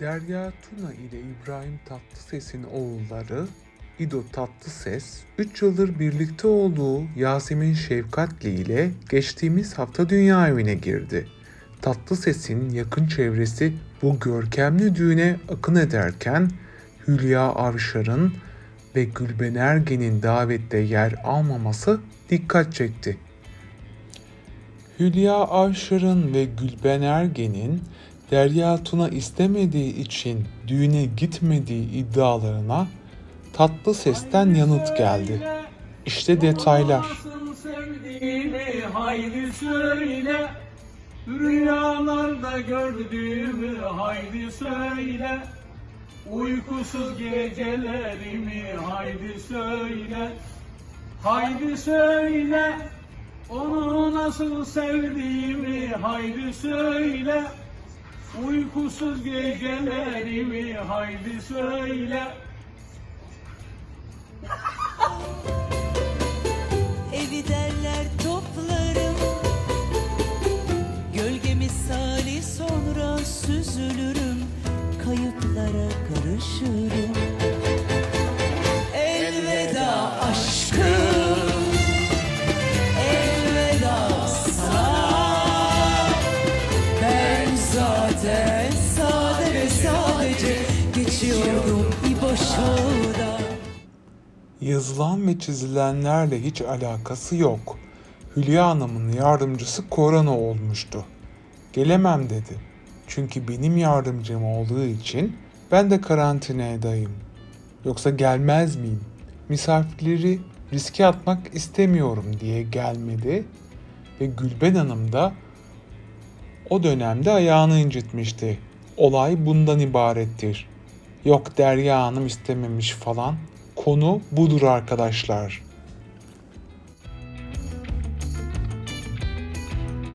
Derya Tuna ile İbrahim Tatlıses'in oğulları İdo Tatlıses, 3 yıldır birlikte olduğu Yasemin Şefkatli ile geçtiğimiz hafta dünya evine girdi. Tatlıses'in yakın çevresi bu görkemli düğüne akın ederken Hülya Avşar'ın ve Gülben Ergen'in davette yer almaması dikkat çekti. Hülya Avşar'ın ve Gülben Ergen'in Derya Tuna istemediği için düğüne gitmediği iddialarına tatlı sesten yanıt geldi. İşte detaylar. Sevdiğini haydi söyle. Rüyalarda gördüğümü haydi söyle. Uykusuz gecelerimi haydi söyle. Haydi söyle. Onu nasıl sevdiğimi haydi söyle Uykusuz gecelerimi haydi söyle. Evi derler toplarım. Gölge misali sonra süzülürüm. Kayıplara karışırım sade ve sadece Geçiyorum İboş Yazılan ve çizilenlerle hiç alakası yok. Hülya Hanım'ın yardımcısı korona olmuştu. Gelemem dedi. Çünkü benim yardımcım olduğu için ben de karantinadayım. Yoksa gelmez miyim? Misafirleri riske atmak istemiyorum diye gelmedi ve Gülben Hanım da o dönemde ayağını incitmişti. Olay bundan ibarettir. Yok Derya Hanım istememiş falan. Konu budur arkadaşlar.